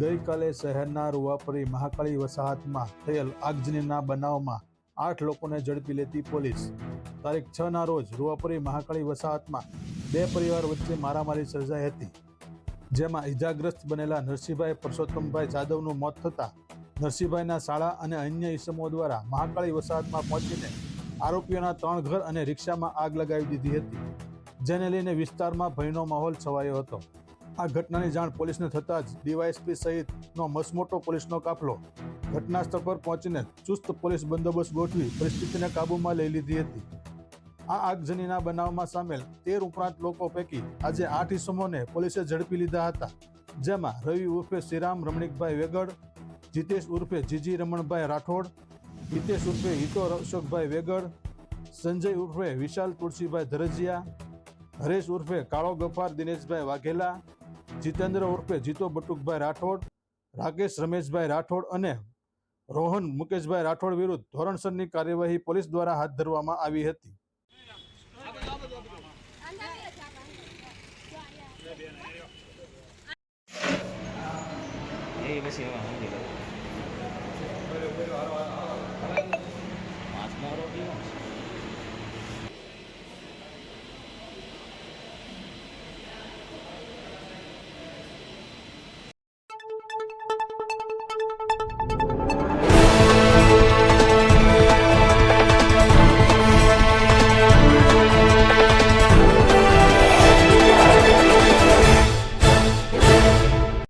ગઈકાલે શહેરના રૂવાપરી મહાકાળી વસાહતમાં થયેલ આગજનીના બનાવમાં આઠ લોકોને ઝડપી લેતી પોલીસ. તારીખ છ ના રોજ રૂવાપરી મહાકાળી વસાહતમાં બે પરિવાર વચ્ચે મારામારી સર્જાઈ હતી, જેમાં ઇજાગ્રસ્ત બનેલા નરસિંહભાઈ પરસોત્તમભાઈ જાદવનું મોત થતાં નરસિંહભાઈના શાળા અને અન્ય ઇસમો દ્વારા મહાકાળી વસાહતમાં પહોંચીને આરોપીઓના ત્રણ ઘર અને રિક્ષામાં આગ લગાવી દીધી હતી, જેને લઈને વિસ્તારમાં ભયનો માહોલ છવાયો હતો. આ ઘટનાની જાણ પોલીસને થતાં જ ડીવાયએસપી સહિતનો મસમોટો પોલીસનો કાફલો ઘટના સ્થળ પર પહોંચીને ચુસ્ત પોલીસ બંદોબસ્ત ગોઠવી પરિસ્થિતિને કાબૂમાં લઈ લીધી હતી. આ આગજનીના બનાવમાં સામેલ તેર ઉપરાંત લોકો પૈકી આજે આઠ ઇસમોને પોલીસે ઝડપી લીધા હતા, જેમાં રવિ ઉર્ફે શ્રીરામ રમણીકભાઈ વેગડ, જીતેશ ઉર્ફે જીજી રમણભાઈ રાઠોડ, હિતેશ ઉર્ફે હિતો અશોકભાઈ વેગડ, સંજય ઉર્ફે વિશાલ તુલસીભાઈ ધરજીયા, હરેશ ઉર્ફે કાળો ગફાર દિનેશભાઈ વાઘેલા જીતેન્દ્ર ઉર્ફે જીતો બટુકભાઈ રાઠોડ, રાકેશ રમેશભાઈ રાઠોડ અને રોહન મુકેશભાઈ રાઠોડ વિરુદ્ધ ધોરણસરની કાર્યવાહી પોલીસ દ્વારા હાથ ધરવામાં આવી હતી. એ પછી